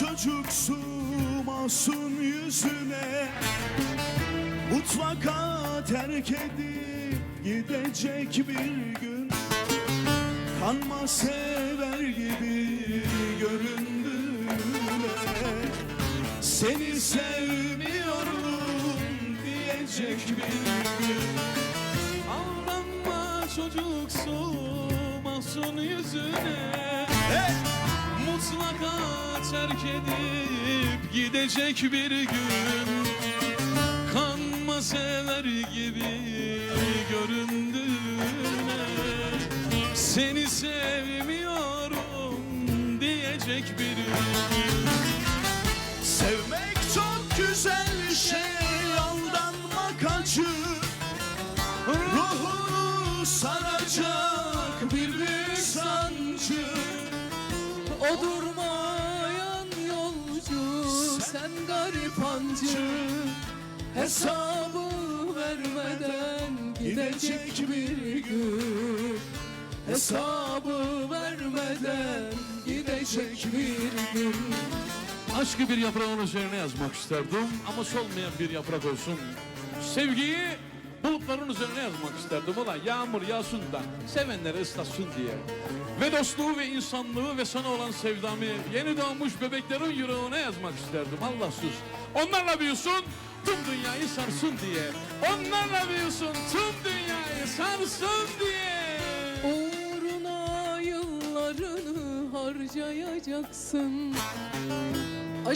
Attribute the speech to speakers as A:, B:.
A: çocuksu masum yüzüne. Mutlaka terk edip gidecek bir gün. Kanma sever gibi göründüğüne. Seni sevmiyorum diyecek bir gün.
B: Ağlanma çocuksu mahzun yüzüne.
A: Hey!
B: Terk edip gidecek bir gün. Kanma sever gibi göründüğüne Seni sevmiyorum diyecek bir gün.
A: Sevmek çok güzel şey aldanmak acı. Ruhunu saracak bir büyük sancı.
C: O durmayan hancı Hesabı vermeden gidecek bir gün Hesabı vermeden gidecek bir gün
B: Aşkı bir yaprağın üzerine yazmak isterdim ama solmayan bir yaprak olsun. Sevgiyi bulutların üzerine yazmak isterdim. Ulan yağmur yağsın da sevenleri ıslatsın diye. Ve dostluğu ve insanlığı ve sana olan sevdamı yeni doğmuş bebeklerin yüreğine yazmak isterdim. Allah sus. Onlarla büyüsün, tüm dünyayı sarsın diye. Onlarla büyüsün, tüm dünyayı sarsın diye.
C: Uğruna yıllarını harcayacaksın